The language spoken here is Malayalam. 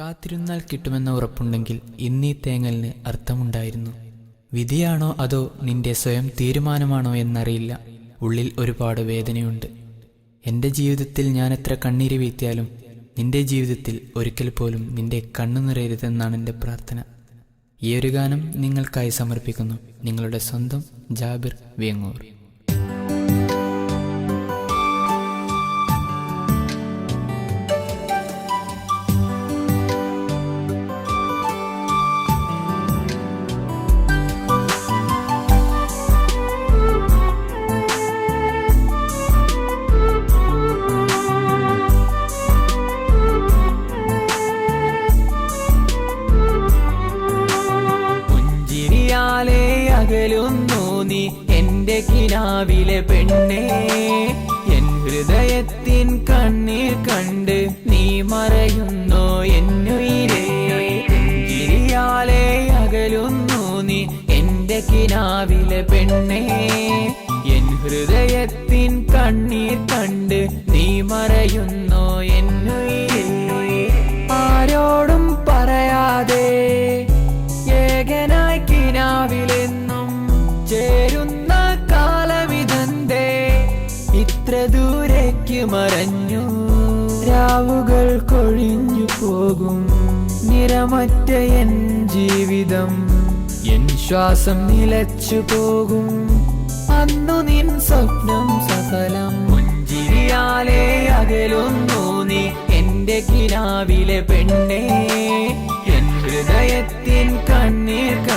കാത്തിരുന്നാൽ കിട്ടുമെന്ന ഉറപ്പുണ്ടെങ്കിൽ ഇന്നീ തേങ്ങലിന് അർത്ഥമുണ്ടായിരുന്നു. വിധിയാണോ അതോ നിന്റെ സ്വയം തീരുമാനമാണോ എന്നറിയില്ല. ഉള്ളിൽ ഒരുപാട് വേദനയുണ്ട്. എന്റെ ജീവിതത്തിൽ ഞാൻ എത്ര കണ്ണീര് വീഴ്ത്തിയാലും നിന്റെ ജീവിതത്തിൽ ഒരിക്കൽ പോലും നിന്റെ കണ്ണു നിറയരുതെന്നാണ് എന്റെ പ്രാർത്ഥന. ഈ ഒരു ഗാനം നിങ്ങൾക്കായി സമർപ്പിക്കുന്നു. നിങ്ങളുടെ സ്വന്തം ജാബിർ വേങ്ങൂർ. അകലുന്നു നീ എന്റെ കിനാവിലെ പെണ്ണേ. എൻ ഹൃദയത്തിൻ കണ്ണീർ കണ്ട് നീ മറയുന്നു എന്നുയിരേ. അകലുന്നു നീ എന്റെ കിനാവിലെ പെണ്ണേ. എൻ ഹൃദയത്തിൻ കണ്ണീർ കണ്ട് നീ മറയുന്നു ദൂരേക്ക് മറഞ്ഞു രാവുകൾ കൊഴിഞ്ഞു പോകും. നിറമറ്റ എൻ ജീവിതം. എൻ ശ്വാസം നിലച്ചു പോകും. അന്നു നിൻ സ്വപ്നം സഫലം മുഞ്ചിരിയാലേ അകലുന്നു നീ. എന്റെ കിനാവിലെ പെണ്ണേ. എൻ ഹൃദയത്തിൻ കണ്ണീർ